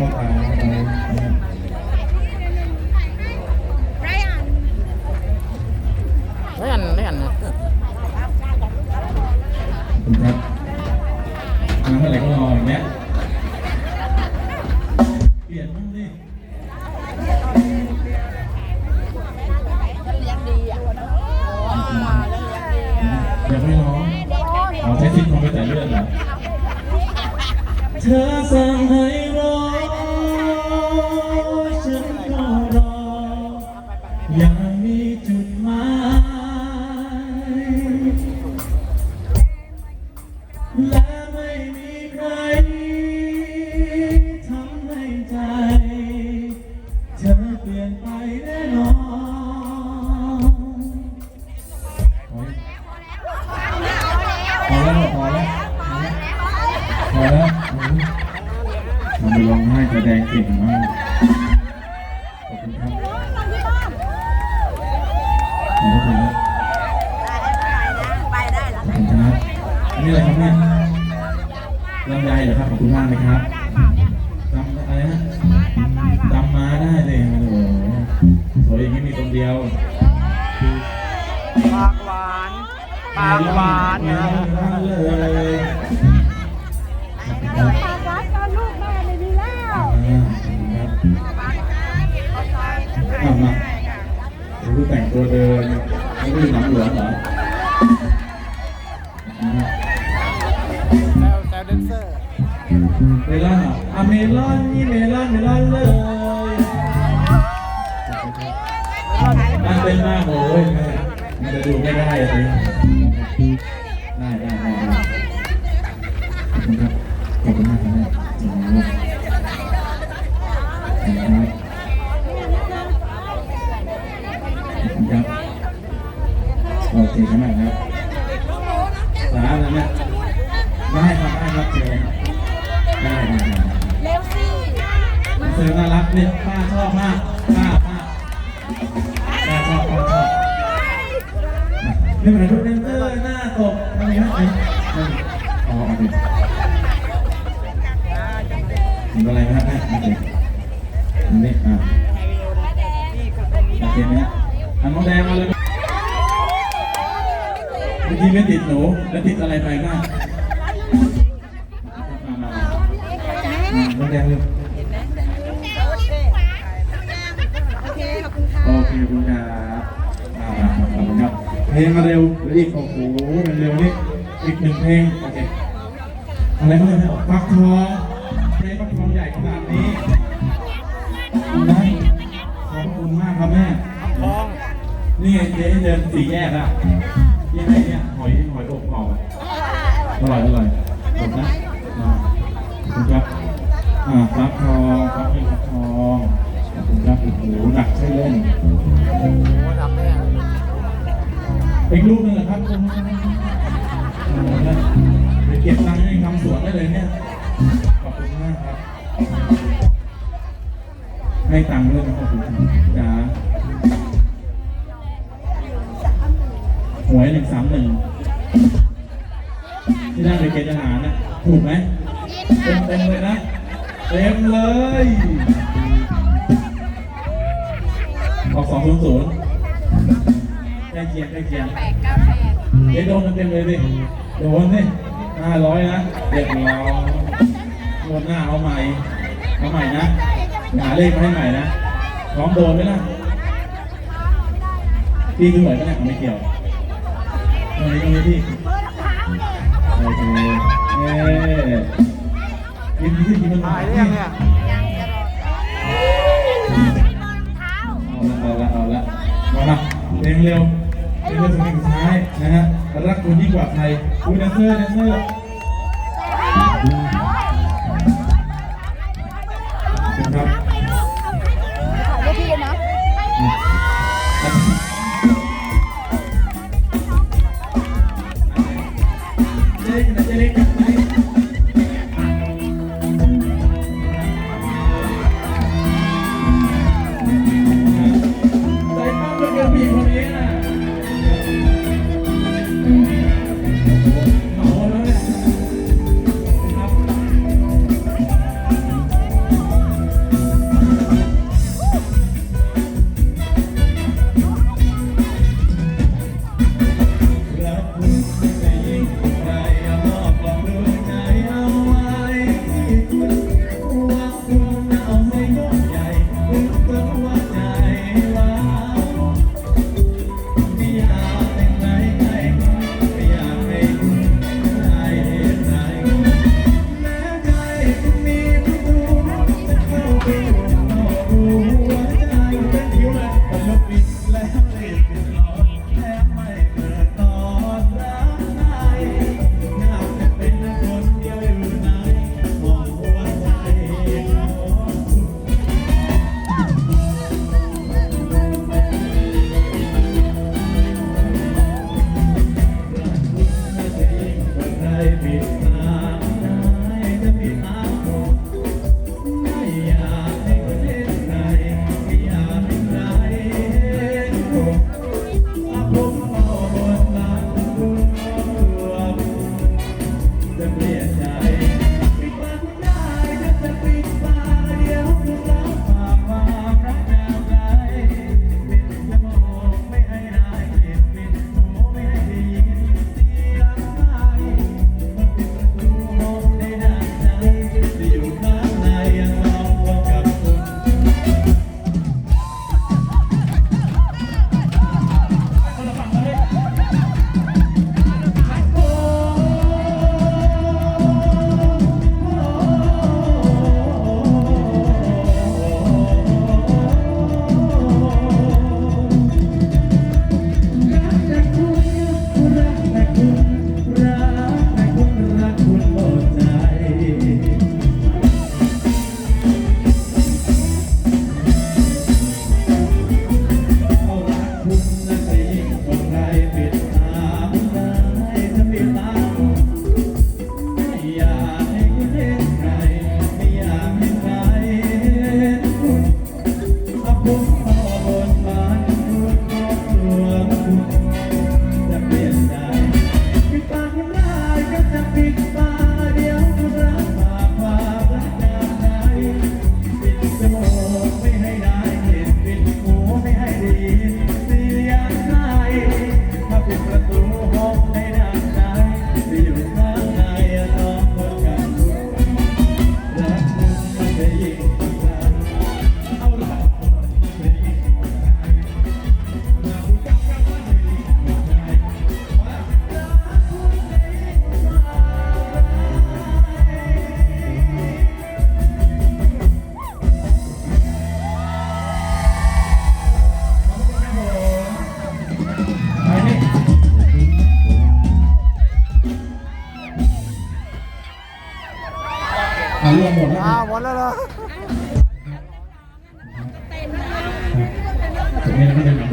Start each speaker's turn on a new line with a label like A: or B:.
A: พ่อตาเขานะครับ
B: ไม่อันไม่อันนะ
A: คุณครับมาเมื่อไหร่ก็รออย่างเงี้ยเปลี่ยนบ้างดิอย่าไม่ร้องเอาใช้ซิทคอมไปแต่เลือดเหรอเธอ เก่งมากขอบคุณครับขอบคุณครับขอบคุณครับอันนี้อะไรครับเนี่ยลำไยเหรอครับขอบคุณมากเลยครับดำอะไรฮะดำมาได้เลยโอ้โหสวยอย่างนี้มีคนเดียว
B: ปากหวานปากหวานนะ
A: เลย อา
C: มา
A: เดี๋ยวดูแต่งตัวเดินไม่ได้หนังหลวงเหรอขอบคุณครับ
B: แซวแซวแดนเซอร์
A: เมลอนเหรออะเมลอนนี่เมลอนเมลอนเลยน่าเต้นมากเลยแม่มันจะดูไม่ได้เลย ครับโอเคครับแม่ครับสาแล้วแม่ได้ครับได้ครับเชิญได้ได้ได้
C: เร็วสิ
A: เสือน่ารักเนี่ยป้าชอบมากป้าป้าป้าชอบป้าชอบนี่เหมือนทุกเดนเซอร์หน้าตกอะไรนะไอ้อ๋อโอเคเห็นอะไรไหมครับแม่โอเคนี่อะ แดงมาเลยเมื่อกี้ไม่ติดหนูแล้วติดอะไรไปบ้างมามามาน้องแดงเร็ว
C: โอเคคุณค
A: รับอ่าขอบคุณครับ เพลงมาเร็วหรืออีกโอ้โหเร็วนี่อีกหนึ่งเพลงโอเคอะไรก็เลยนะฟักทองเพลงฟักทองใหญ่ขนาดนี้นะขอบคุณมากครับแม่ เจ๊เดินสี่แยกอะยังไงเนี่ยหอยหอยอบกรอบอะอร่อยอร่อยขอบคุณนะอ่าขอบคุณครับอ่าฟักทองฟักเพลงฟักทองขอบคุณครับโอ้โหหนักใช่เล่น
B: อี
A: กรูปหนึงเหรอครับไปเก็บตังค์ให้ทำสวนได้เลยเนี่ยขอบคุณมากครับ ให้ตังค์ด้วยนะขอบคุณครับจ้า หวยหนึ่งสามหนึ่งที่ได้ไปเกณฑ์ทหารนะถูกไหมเต็มเต็มเลยนะ เต็มเลยออกสองศูนย์ศูนย์ใกล้เคียงใกล้เคียงเดี๋ยวโดนเต็มเลยดิโดนนี่ห้าร้อยนะเรียบร้อยงวดหน้าเอาใหม่เอาใหม่นะหาเลขมาให้ใหม่นะพร้อมโดนไหมล่ะพี่คือหวยปะเนี่ยไม่เกี่ยว ตรงนี้ตรงนี้พี่โอเคเอ๊ยินดีที่มัน
B: ถ่ายเรื่องเนี่ย
A: เอาละเอาละเอาละมาเพลงเร็วเพลงเร็วถึงเพลงสุดท้ายนะฮะรักคุณยิ่งกว่าใครคุณแดนเซอร์แดนเซอร์ขอบคุณครับ Thank you. ารวม